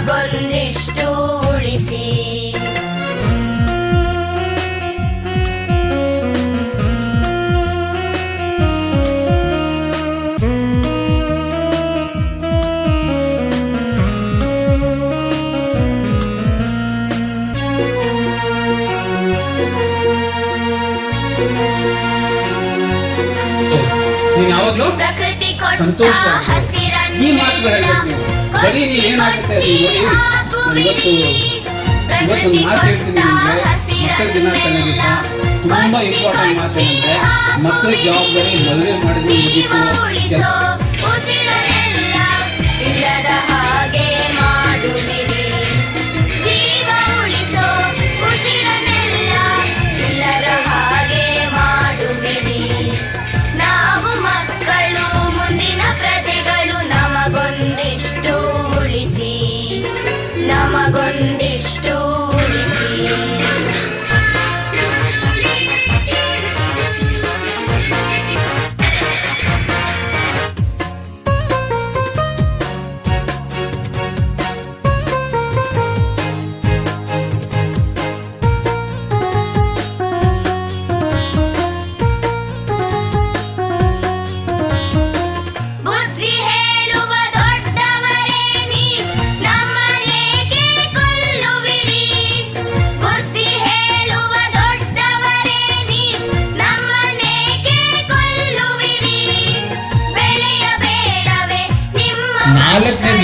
ನಮಗೊಂದಿಷ್ಟು ಉಳಿಸಿ ನೀನ್ ಯಾವಾಗ್ಲೂ ಪ್ರಕೃತಿ ಕೊಟ್ಟ ಸಂತೋಷ ಈ ಹಸಿರನ್ನೆಲ್ಲ ಮಾತುಗಳು ಹೇಳ್ಬೇಕು ನೀವು. ಬರೀ ನೀವ್ ಏನಾಗುತ್ತೆ ನೋಡಿ, ಇವತ್ತು ಇವತ್ತೊಂದು ಮಾತು ಹೇಳ್ತೀನಿ ನಿಮ್ಗೆ. ಮಕ್ಕಳ ದಿನಾಚರಣೆ ದಿವಸ ತುಂಬಾ ಇಂಪಾರ್ಟೆಂಟ್ ಮಾತು ಏನಂದ್ರೆ ಮಕ್ಕಳ ಜವಾಬ್ದಾರಿ ಮದುವೆ ಮಾಡಿದ್ರೆ ಮುಗೀತು.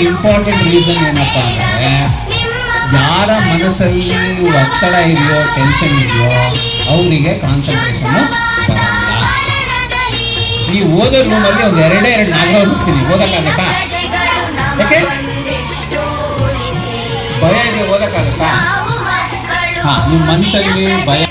ಇಂಪಾರ್ಟೆಂಟ್ ರೀಸನ್ ಏನಪ್ಪಾ ಅಂದ್ರೆ, ಯಾರ ಮನಸ್ಸಲ್ಲಿ ಒತ್ತಡ ಇದೆಯೋ ಟೆನ್ಷನ್ ಇದೆಯೋ, ಅವರಿಗೆ ಕಾನ್ಸಂಟ್ರೇಷನ್ ಬರಲ್ಲ. ಈ ಓದೋ ರೂಮಲ್ಲಿ ಒಂದು ಎರಡೇ ಎರಡು ನಾಲ್ಕು ಹೋಗ್ತೀನಿ ಓದಕ್ಕಾಗತ್ತಾ? ಯಾಕೆ? ಭಯ ಇದೆ, ಓದಕ್ಕಾಗತ್ತಾ? ಹಾಂ ನಿಮ್ಮ ಮನಸ್ಸಲ್ಲಿ ಭಯ-